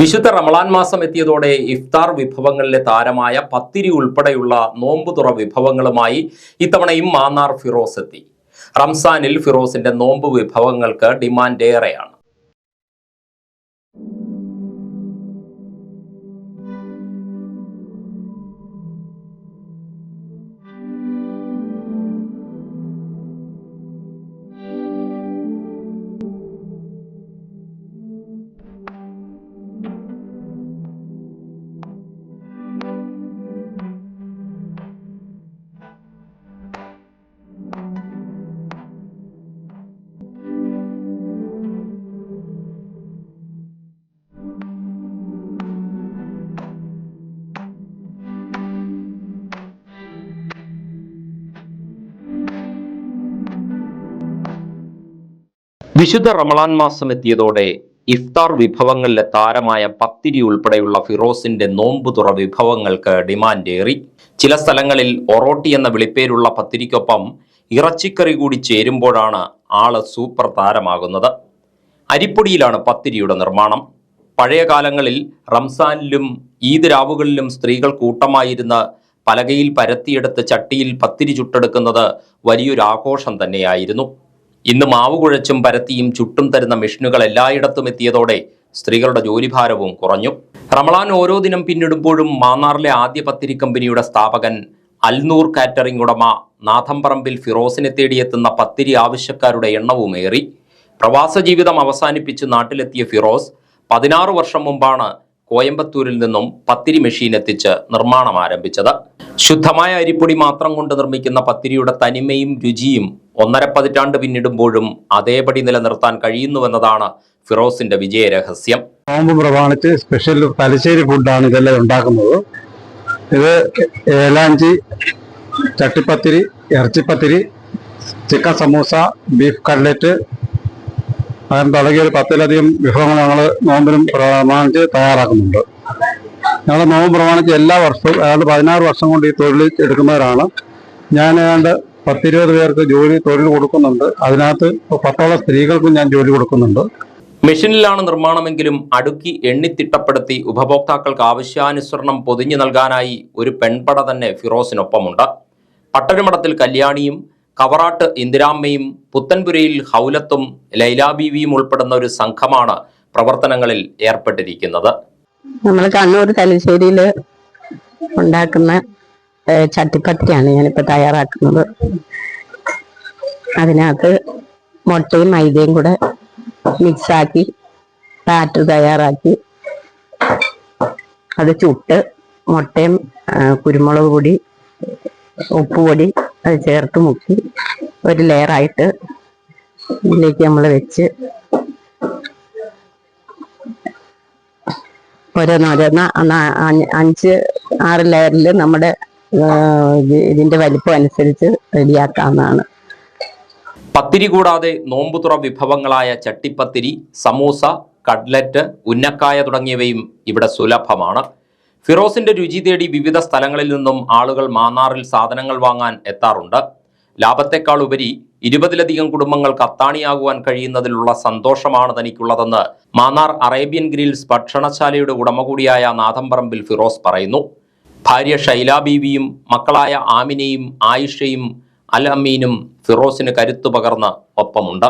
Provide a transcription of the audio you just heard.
വിശുദ്ധ റമളാൻ മാസം എത്തിയതോടെ ഇഫ്താർ വിഭവങ്ങളിലെ താരമായ പത്തിരി ഉൾപ്പെടെയുള്ള നോമ്പുതുറ വിഭവങ്ങളുമായി ഇത്തവണയും മാന്നാർ ഫിറോസ് എത്തി. റംസാനിൽ ഫിറോസിന്റെ നോമ്പ് വിഭവങ്ങൾക്ക് ഡിമാൻഡ് ഏറെയാണ്. വിശുദ്ധ റമളാൻ മാസം എത്തിയതോടെ ഇഫ്താർ വിഭവങ്ങളിലെ താരമായ പത്തിരി ഉൾപ്പെടെയുള്ള ഫിറോസിന്റെ നോമ്പുതുറ വിഭവങ്ങൾക്ക് ഡിമാൻഡ് ഏറി. ചില സ്ഥലങ്ങളിൽ ഒറോട്ടി എന്ന വിളിപ്പേരുള്ള പത്തിരിക്കൊപ്പം ഇറച്ചിക്കറി കൂടി ചേരുമ്പോഴാണ് ആൾ സൂപ്പർ താരമാകുന്നത്. അരിപ്പൊടിയിലാണ് പത്തിരിയുടെ നിർമ്മാണം. പഴയ കാലങ്ങളിൽ റംസാനിലും ഈദ് രാവുകളിലും സ്ത്രീകൾ കൂട്ടമായിരുന്ന പലകയിൽ പരത്തിയെടുത്ത് ചട്ടിയിൽ പത്തിരി ചുട്ടെടുക്കുന്നത് വലിയൊരു ആഘോഷം തന്നെയായിരുന്നു. ഇന്ന് മാവ് കുഴച്ചും പരത്തിയും ചുട്ടും തരുന്ന മെഷീനുകൾ എല്ലായിടത്തും എത്തിയതോടെ സ്ത്രീകളുടെ ജോലിഭാരവും കുറഞ്ഞു. റമളാൻ ഓരോ ദിനം പിന്നിടുമ്പോഴും മാന്നാറിലെ ആദ്യ പത്തിരി കമ്പനിയുടെ സ്ഥാപകൻ അൽനൂർ കാറ്ററിംഗ് ഉടമ നാഥംപറമ്പിൽ ഫിറോസിനെ തേടിയെത്തുന്ന പത്തിരി ആവശ്യക്കാരുടെ എണ്ണവും ഏറി. പ്രവാസ ജീവിതം അവസാനിപ്പിച്ച് നാട്ടിലെത്തിയ ഫിറോസ് പതിനാറ് വർഷം മുമ്പാണ് കോയമ്പത്തൂരിൽ നിന്നും പത്തിരി മെഷീൻ എത്തിച്ച് നിർമ്മാണം ആരംഭിച്ചത്. ശുദ്ധമായ അരിപ്പൊടി മാത്രം കൊണ്ട് നിർമ്മിക്കുന്ന പത്തിരിയുടെ തനിമയും രുചിയും ഒന്നര പതിറ്റാണ്ട് പിന്നിടുമ്പോഴും അതേപടി നിലനിർത്താൻ കഴിയുന്നുവെന്നതാണ് ഫിറോസിന്റെ വിജയരഹസ്യം നോമ്പ് പ്രമാണിച്ച് സ്പെഷ്യൽ തലശ്ശേരി ഫുഡാണ് ഇതെല്ലാം ഉണ്ടാക്കുന്നത്. ഇത് ഏലാഞ്ചി ചട്ടിപ്പത്തിരി ഇറച്ചിപ്പത്തിരി ചിക്കൻ സമൂസ ബീഫ് കട്ലറ്റ് അങ്ങനെ തുടങ്ങിയ ഒരു പത്തിലധികം വിഭവങ്ങൾ ഞങ്ങൾ നോമ്പിനും പ്രമാണിച്ച് തയ്യാറാക്കുന്നുണ്ട്. ഞങ്ങൾ നോമ്പ് പ്രമാണിച്ച് എല്ലാ വർഷവും ഏതാണ്ട് പതിനാറ് വർഷം കൊണ്ട് ഈ തൊഴിൽ എടുക്കുന്നവരാണ്. ഞാൻ ഏതാണ്ട് പത്തിരുപത് പേർക്ക് ജോലി തൊഴിൽ കൊടുക്കുന്നുണ്ട്. അതിനകത്ത് പത്തോളം സ്ത്രീകൾക്കും ഞാൻ ജോലി കൊടുക്കുന്നുണ്ട്. മെഷീനിലാണ് നിർമ്മാണമെങ്കിലും അടുക്കി എണ്ണിത്തിട്ടപ്പെടുത്തി ഉപഭോക്താക്കൾക്ക് ആവശ്യാനുസരണം പൊതിഞ്ഞു നൽകാനായി ഒരു പെൺപട തന്നെ ഫിറോസിനൊപ്പമുണ്ട്. പട്ടരുമടത്തിൽ കല്യാണിയും കവറാട്ട് ഇന്ദിരാമ്മയും പുത്തൻപുരയിൽ ഹൗലത്തും ലൈലാബീവിയും ഉൾപ്പെടുന്ന ഒരു സംഘമാണ് പ്രവർത്തനങ്ങളിൽ ഏർപ്പെട്ടിരിക്കുന്നത്. നമ്മൾ കണ്ണൂർ തലശ്ശേരിയിൽ ഉണ്ടാക്കുന്ന ചട്ടിപ്പത്തിയാണ് ഞാനിപ്പോൾ തയ്യാറാക്കുന്നത്. അതിനകത്ത് മുട്ടയും മൈദയും കൂടെ മിക്സാക്കി ബാറ്റർ തയ്യാറാക്കി അത് ചുട്ട് മുട്ടയും കുരുമുളക് പൊടി ഉപ്പുപൊടി അത് ചേർത്ത് മുക്കി ഒരു ലെയറായിട്ട് ഇതിലേക്ക് നമ്മൾ വെച്ച് ഓരോന്നോരോന്ന് അഞ്ച് ആറ് ലെയറിൽ നമ്മുടെ ഇതിന്റെ വലിപ്പം അനുസരിച്ച് റെഡിയാക്കാവുന്നതാണ്. പത്തിരി കൂടാതെ നോമ്പുതുറ വിഭവങ്ങളായ ചട്ടിപ്പത്തിരി സമൂസ കട്ലറ്റ് ഉന്നക്കായ തുടങ്ങിയവയും ഇവിടെ സുലഭമാണ്. ഫിറോസിന്റെ രുചി തേടി വിവിധ സ്ഥലങ്ങളിൽ നിന്നും ആളുകൾ മാന്നാറിൽ സാധനങ്ങൾ വാങ്ങാൻ എത്താറുണ്ട്. ലാഭത്തെക്കാൾ ഉപരി ഇരുപതിലധികം കുടുംബങ്ങൾ കത്താണിയാകുവാൻ കഴിയുന്നതിലുള്ള സന്തോഷമാണ് തനിക്കുള്ളതെന്ന് മാന്നാർ അറേബ്യൻ ഗ്രിൽസ് ഭക്ഷണശാലയുടെ ഉടമ കൂടിയായ നാഥംപറമ്പിൽ ഫിറോസ് പറയുന്നു. ഭാര്യ ഷൈല ബീവിയും മക്കളായ ആമിനയും ആയിഷയും അൽ അമീനും ഫിറോസിന് കരുത്തു പകർന്ന് ഒപ്പമുണ്ട്.